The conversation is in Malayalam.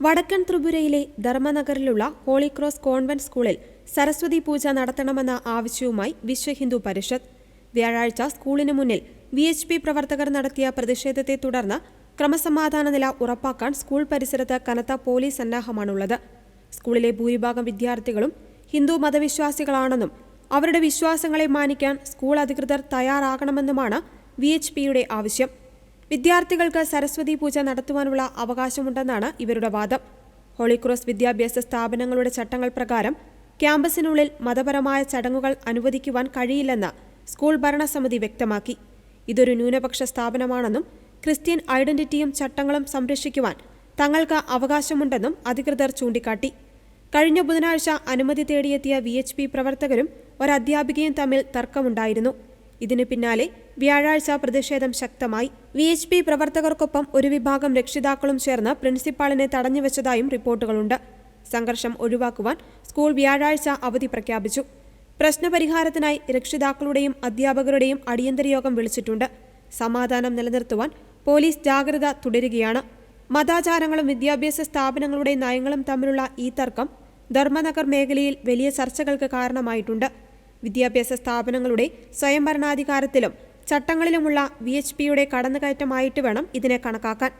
വടക്കൻ ത്രിപുരയിലെ ധർമ്മനഗറിലുള്ള ഹോളി ക്രോസ് കോൺവെന്റ് സ്കൂളിൽ സരസ്വതി പൂജ നടത്തണമെന്ന ആവശ്യവുമായി വിശ്വ ഹിന്ദു പരിഷത്ത്. വ്യാഴാഴ്ച സ്കൂളിന് മുന്നിൽ വി എച്ച് പി പ്രവർത്തകർ നടത്തിയ പ്രതിഷേധത്തെ തുടർന്ന് ക്രമസമാധാന നില ഉറപ്പാക്കാൻ സ്കൂൾ പരിസരത്ത് കനത്ത പോലീസ് സന്നാഹമാണുള്ളത്. സ്കൂളിലെ ഭൂരിഭാഗം വിദ്യാർത്ഥികളും ഹിന്ദു മതവിശ്വാസികളാണെന്നും അവരുടെ വിശ്വാസങ്ങളെ മാനിക്കാൻ സ്കൂൾ അധികൃതർ തയ്യാറാകണമെന്നുമാണ് വി എച്ച് പിയുടെ ആവശ്യം. വിദ്യാർത്ഥികൾക്ക് സരസ്വതി പൂജ നടത്തുവാനുള്ള അവകാശമുണ്ടെന്നാണ് ഇവരുടെ വാദം. ഹോളിക്രോസ് വിദ്യാഭ്യാസ സ്ഥാപനങ്ങളുടെ ചട്ടങ്ങൾ പ്രകാരം ക്യാമ്പസിനുള്ളിൽ മതപരമായ ചടങ്ങുകൾ അനുവദിക്കുവാൻ കഴിയില്ലെന്ന് സ്കൂൾ ഭരണസമിതി വ്യക്തമാക്കി. ഇതൊരു ന്യൂനപക്ഷ സ്ഥാപനമാണെന്നും ക്രിസ്ത്യൻ ഐഡന്റിറ്റിയും ചട്ടങ്ങളും സംരക്ഷിക്കുവാൻ തങ്ങൾക്ക് അവകാശമുണ്ടെന്നും അധികൃതർ ചൂണ്ടിക്കാട്ടി. കഴിഞ്ഞ ബുധനാഴ്ച അനുമതി തേടിയെത്തിയ വി എച്ച് പി പ്രവർത്തകരും ഒരധ്യാപികയും തമ്മിൽ തർക്കമുണ്ടായിരുന്നു. ഇതിനു പിന്നാലെ വ്യാഴാഴ്ച പ്രതിഷേധം ശക്തമായി. വി എച്ച് പി പ്രവർത്തകർക്കൊപ്പം ഒരു വിഭാഗം രക്ഷിതാക്കളും ചേർന്ന് പ്രിൻസിപ്പാളിനെ തടഞ്ഞുവെച്ചതായും റിപ്പോർട്ടുകളുണ്ട്. സംഘർഷം ഒഴിവാക്കുവാൻ സ്കൂൾ വ്യാഴാഴ്ച അവധി പ്രഖ്യാപിച്ചു. പ്രശ്നപരിഹാരത്തിനായി രക്ഷിതാക്കളുടെയും അധ്യാപകരുടെയും അടിയന്തര യോഗം വിളിച്ചിട്ടുണ്ട്. സമാധാനം നിലനിർത്തുവാൻ പോലീസ് ജാഗ്രത തുടരുകയാണ്. മതാചാരങ്ങളും വിദ്യാഭ്യാസ സ്ഥാപനങ്ങളുടെ നയങ്ങളും തമ്മിലുള്ള ഈ തർക്കം ധർമ്മനഗർ മേഖലയിൽ വലിയ ചർച്ചകൾക്ക് കാരണമായിട്ടുണ്ട്. വിദ്യാഭ്യാസ സ്ഥാപനങ്ങളുടെ സ്വയംഭരണാധികാരത്തിലും ചട്ടങ്ങളിലുമുള്ള വി എച്ച് പിയുടെ കടന്നുകയറ്റമായിട്ട് വേണം ഇതിനെ കണക്കാക്കാൻ.